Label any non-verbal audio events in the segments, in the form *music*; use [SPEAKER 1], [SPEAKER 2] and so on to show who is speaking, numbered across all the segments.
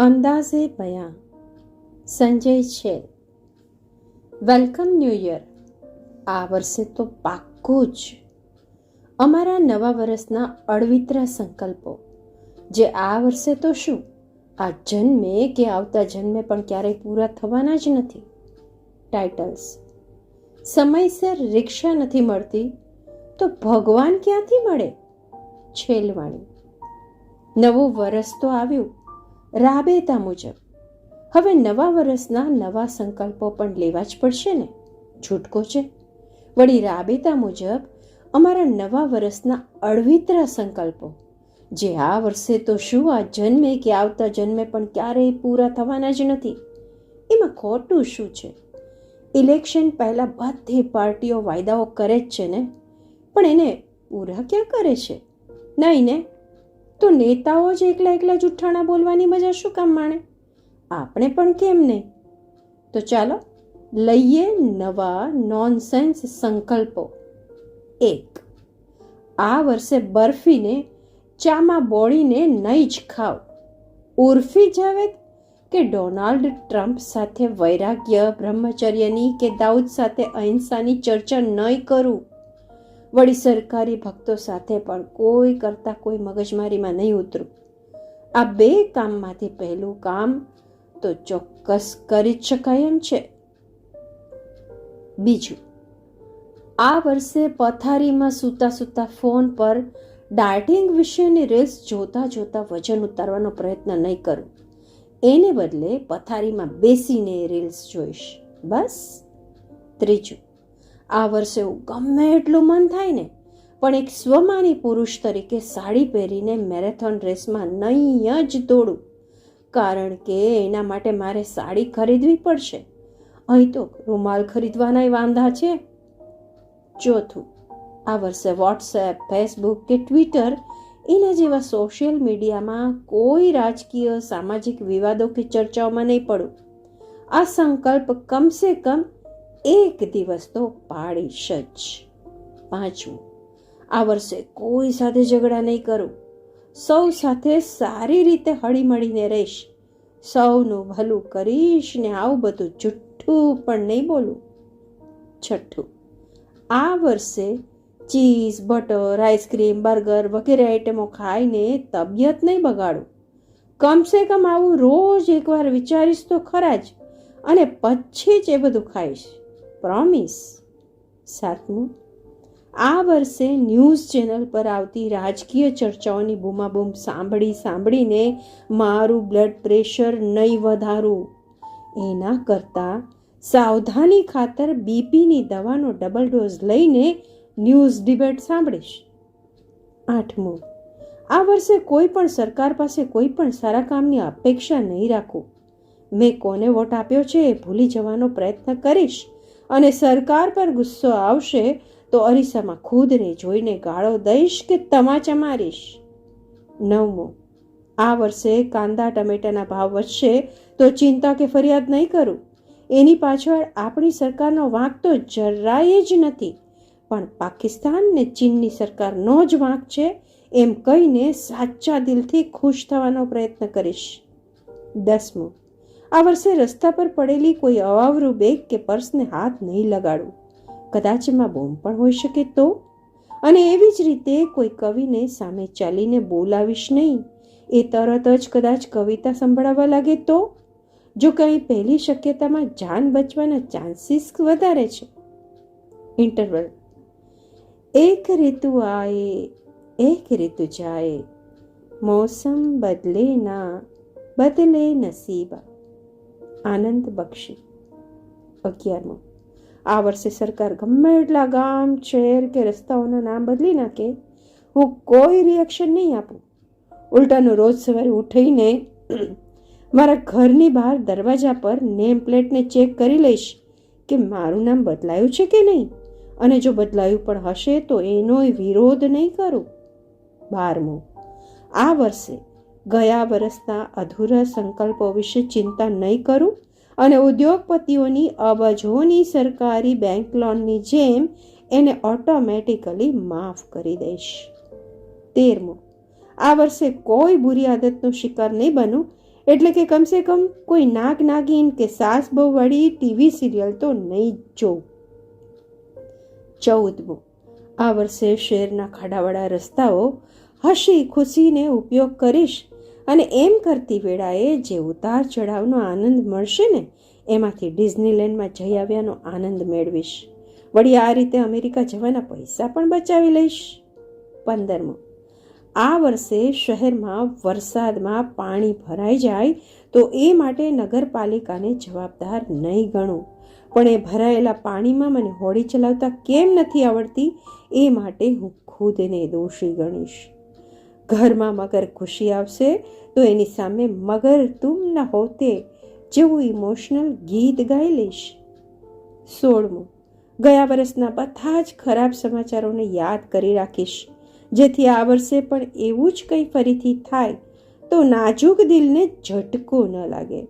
[SPEAKER 1] અંદાઝે બયા સંજય છે. Welcome new year. આ વર્ષે તો પાક્કું જ. અમારા નવા વર્ષના અળવિતરા સંકલ્પો. જે આ વર્ષે તો શું? આ જન્મે કે આવતા જન્મે પણ ક્યારેય પૂરા થવાના જ નથી. ટાઇટલ્સ સમયસર રિક્ષા નથી મળતી, તો ભગવાન ક્યાંથી મળે? છેલવાણી. નવું વરસ તો આવ્યું. રાબેતા મુજબ. હવે નવા વર્ષના નવા સંકલ્પો પણ લેવા જ પડશે ને? છૂટકો છે. વળી રાબેતા મુજબ અમારા નવા વર્ષના અળવિતરા સંકલ્પો. જે આ વર્ષે તો શું આ જન્મે કે આવતા જન્મે પણ ક્યારેય પૂરા થવાના જ નથી? એમાં ખોટું શું છે? ઇલેક્શન પહેલાં બધી પાર્ટીઓ વાયદાઓ કરે જ છે ને? પણ એને પૂરા ક્યાં કરે છે? નહીં ને? તો નેતાઓ જ એકલા એકલા જુઠ્ઠાણા બોલવાની મજા શું કામ માણે? આપણે પણ કેમ નહીં તો ચાલો, લઈએ નવા નોનસેન્સ સંકલ્પો. એક, આ વર્ષે બરફીને, ચામાં બોળીને નહીં જ ખાવ ઉર્ફી જાવેદ કે ડોનાલ્ડ ટ્રમ્પ સાથે વૈરાગ્ય, બ્રહ્મચર્યની કે દાઉદ સાથે અહિંસાની ચર્ચા નહીં કરું? વળી સરકારી ભક્તો સાથે પણ કોઈ કરતા કોઈ મગજમારીમાં નહીં ઉતરું. આ બે કામમાંથી પહેલું કામ તો ચોક્કસ કરી જ શકાય એમ છે. બીજું, આ વર્ષે પથારીમાં સૂતા સૂતા ફોન પર ડાયટિંગ વિશેની રીલ્સ જોતા જોતા વજન ઉતારવાનો પ્રયત્ન નહીં કરું. એને બદલે પથારીમાં બેસીને રીલ્સ જોઈશ. બસ. ત્રીજું આ વર્ષે હું ગમે એટલું મન થાય ને, પણ એક સ્વમાની પુરુષ તરીકે સાડી પહેરીને મેરેથોન રેસમાં નહીં જ દોડું. કારણ કે એના માટે મારે સાડી ખરીદવી પડશે. અહીં તો રૂમાલ ખરીદવાના વાંધા છે. ચોથું, આ વર્ષે વોટ્સએપ, ફેસબુક કે ટ્વિટર એના જેવા સોશિયલ મીડિયામાં કોઈ રાજકીય, સામાજિક વિવાદો કે ચર્ચાઓમાં નહીં પડું. આ સંકલ્પ કમસે કમ એક દિવસ તો પાડીશ જ. પાંચમું, આ વર્ષે કોઈ સાથે ઝઘડા નહીં કરું. સૌ સાથે સારી રીતે હળીમળીને રહીશ. સૌનું ભલું કરીશ ને આવું બધું જુઠ્ઠું પણ નહીં બોલું. છઠ્ઠું, આ વર્ષે ચીઝ, બટર, આઈસ્ક્રીમ, બર્ગર વગેરે આઈટમો ખાઈને તબિયત નહીં બગાડું. કમસે કમ આવું રોજ એકવાર વિચારીશ તો ખરા જ અને પછી જ એ બધું ખાઈશ. પ્રોમિસ, સાતમું, આ વર્ષે ન્યૂઝ ચેનલ પર આવતી રાજકીય ચર્ચાઓની બૂમાબૂમ સાંભળી સાંભળીને મારું બ્લડ પ્રેશર નહીં વધારું. એના કરતાં સાવધાની ખાતર બીપીની દવાનો ડબલ ડોઝ લઈને ન્યૂઝ ડિબેટ સાંભળીશ. આઠમું, આ વર્ષે કોઈ પણ સરકાર પાસે કોઈ પણ સારા કામની અપેક્ષા નહીં રાખું. મેં કોને વોટ આપ્યો છે એ ભૂલી જવાનો પ્રયત્ન કરીશ. અને સરકાર પર ગુસ્સો આવશે તો અરીસામાં ખુદને જોઈને ગાળો દઈશ કે તમાચા મારીશ? નવમું, આ વર્ષે કાંદા ટમેટાના ભાવ વધશે તો ચિંતા કે ફરિયાદ નહીં કરું? એની પાછળ આપણી સરકારનો વાંક તો જરાય જ નથી. પણ પાકિસ્તાન ને ચીનની સરકારનો જ વાંક છે એમ કહીને સાચા દિલથી ખુશ થવાનો પ્રયત્ન કરીશ. દસમું આ વર્ષે રસ્તા પર પડેલી કોઈ અવાવરું બેગ કે પર્સને હાથ નહીં લગાડું કદાચ એમાં બોમ્બ પણ હોઈ શકે તો? અને એવી જ રીતે કોઈ કવિને સામે ચાલીને બોલાવીશ નહીં, એ તરત જ કદાચ કવિતા સંભળાવવા લાગે તો? જો કંઈ પહેલી શક્યતામાં જાન બચવાના ચાન્સીસ વધારે છે. ઇન્ટરવલ. એક ઋતુ આએ એક ઋતુ જાય. મોસમ બદલે ના, બદલે નસીબા આનંદ બક્ષી. અગિયારમો. આ વર્ષે સરકાર ગમે એટલા ગામ, શહેર કે રસ્તાઓના નામ બદલી નાખે, હું કોઈ રિએક્શન નહીં આપું. ઉલટાનું રોજ સવારે ઉઠીને *clears throat* મારા ઘરની બહાર દરવાજા પર નેમ પ્લેટને ચેક કરી લઈશ કે મારું નામ બદલાયું છે કે નહીં? અને જો બદલાયું પણ હશે તો એનો વિરોધ નહીં કરું. બારમું. આ વર્ષે ગયા વર્ષના અધૂરા સંકલ્પો વિશે ચિંતા નહીં કરું અને ઉદ્યોગપતિઓની અબજોની સરકારી બેંક લોનની જેમ એને ઓટોમેટિકલી માફ કરી દઈશ. તેરમું, આ વર્ષે કોઈ બુરી આદતનો શિકાર નહીં બનું. એટલે કે કમસે કમ કોઈ નાગ નાગીન કે સાસ બહુ વળી ટીવી સિરિયલ તો નહીં જોઉં. ચૌદમું, આ વર્ષે શહેરના ખાડાવાળા રસ્તાઓ હસી ખુશીને ઉપયોગ કરીશ અને એમ કરતી વેળાએ જે ઉતાર ચઢાવનો આનંદ મળશે ને, એમાંથી ડિઝનીલેન્ડમાં જઈ આવ્યાનો આનંદ મેળવીશ. વળી આ રીતે અમેરિકા જવાના પૈસા પણ બચાવી લઈશ. પંદરમો. આ વર્ષે શહેરમાં વરસાદમાં પાણી ભરાઈ જાય તો એ માટે નગરપાલિકાને જવાબદાર નહીં ગણું. પણ એ ભરાયેલા પાણીમાં મને હોડી ચલાવતા કેમ નથી આવડતી, એ માટે હું ખુદને દોષી ગણીશ. ઘરમાં મગર ખુશી આવશે, તો એની સામે મગર તુમ ન હોતે, જેવું ઇમોશનલ ગીત ગાઈ લઈશ. સોળમું, ગયા વર્ષના બધા જ ખરાબ સમાચારોને યાદ કરી રાખીશ. જેથી આ વર્ષે પણ એવું જ કંઈ ફરીથી થાય, તો નાજુક દિલને ઝટકો ન લાગે.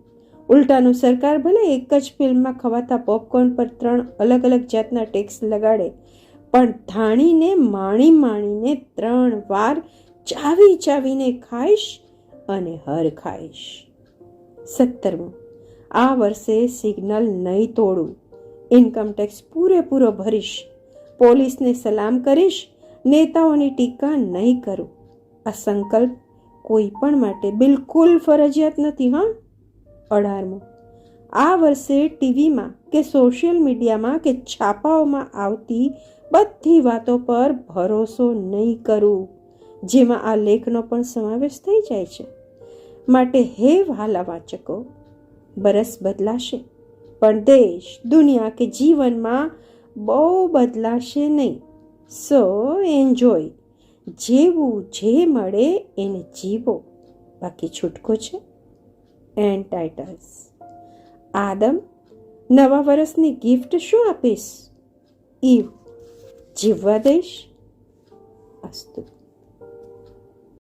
[SPEAKER 1] ઉલટાનું સરકાર ભલે એક જ ફિલ્મમાં ખવાતા પોપકોર્ન પર ત્રણ અલગ અલગ જાતના ટેક્સ લગાડે, પણ ધાણીને માણી માણીને ત્રણ વાર ચાવી ચાવીને ખાઈશ અને હર ખાઈશ. સત્તરમું, આ વર્ષે સિગ્નલ નહીં તોડું. ઇન્કમટેક્સ પૂરેપૂરો ભરીશ. પોલીસને સલામ કરીશ, નેતાઓની ટીકા નહીં કરું. આ સંકલ્પ કોઈ પણ માટે બિલકુલ ફરજિયાત નથી, હા? અઢારમું, આ વર્ષે ટીવીમાં કે સોશિયલ મીડિયામાં કે છાપાઓમાં આવતી બધી વાતો પર ભરોસો નહીં કરું. જેમાં આ લેખનો પણ સમાવેશ થઈ જાય છે. માટે હે વહાલા વાચકો, બરસ બદલાશે, પણ દેશ, દુનિયા કે જીવનમાં બહુ બદલાશે નહીં. સો એન્જોય, જેવું જે મળે એને જીવો. બાકી છૂટકો છે. And titles. આદમ, નવા વર્ષની ગિફ્ટ શું આપીશ? ઈવ, જીવવા દઈશ. અસ્તુ.